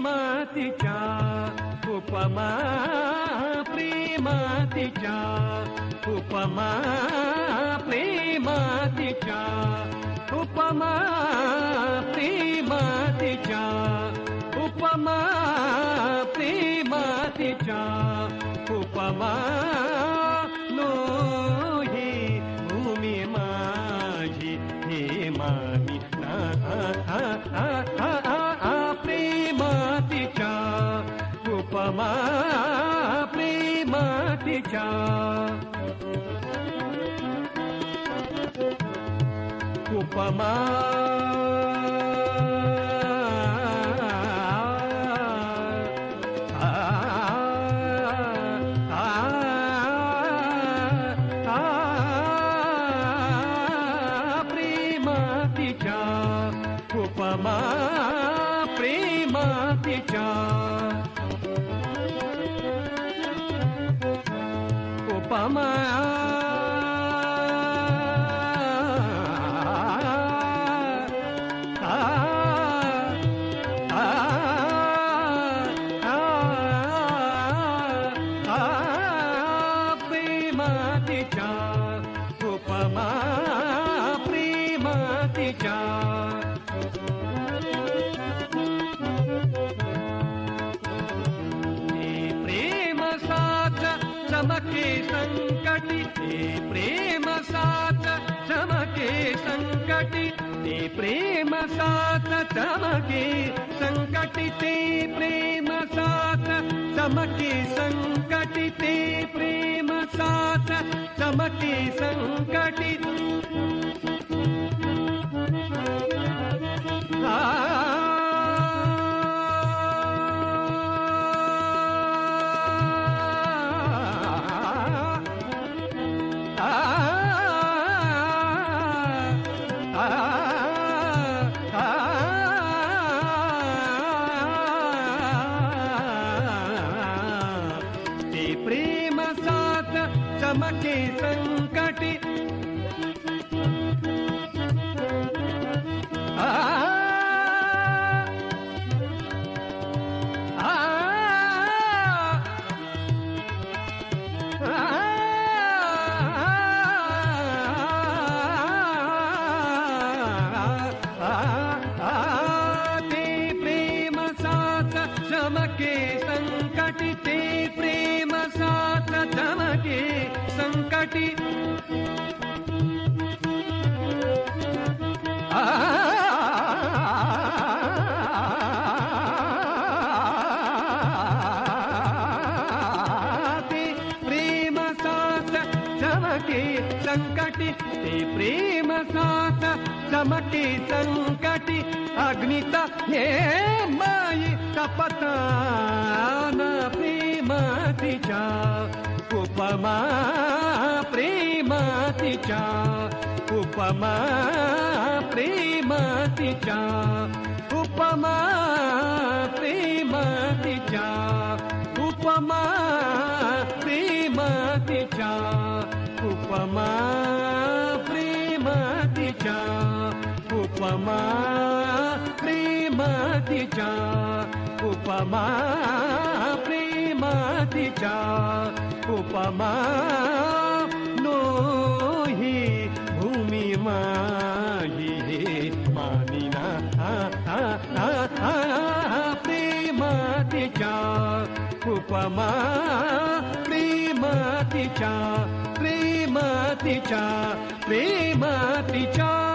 मा उपमा प्रीमति उपमा प्रीमति उपमा प्रीमत् उपमा प्री च उपमा उपमा प्रिमति उपमा च। उपमा प्रीमति च। பமா उपमा प्रेम साच चमके संकटी ते प्रेम साच चमके संकटी ते प्रेम साच चमके संकटी ते प्रेम साच चमके संकटी चमके संग ఏమిటి సంకటి ప్రేమ సాత సమటి సంకటి అగ్నిత ఏ మాయి తపతాన उपमा प्रेमति उपमा प्रेमति उपमा प्रेमति च उपमा प्रेमति उपमा प्रेमति उपमा प्रेमति उपमा तिचा उपमा नो हि भूमिमानि प्रेमाति च उपमा प्रेमति च प्रेमति च प्रेमति च।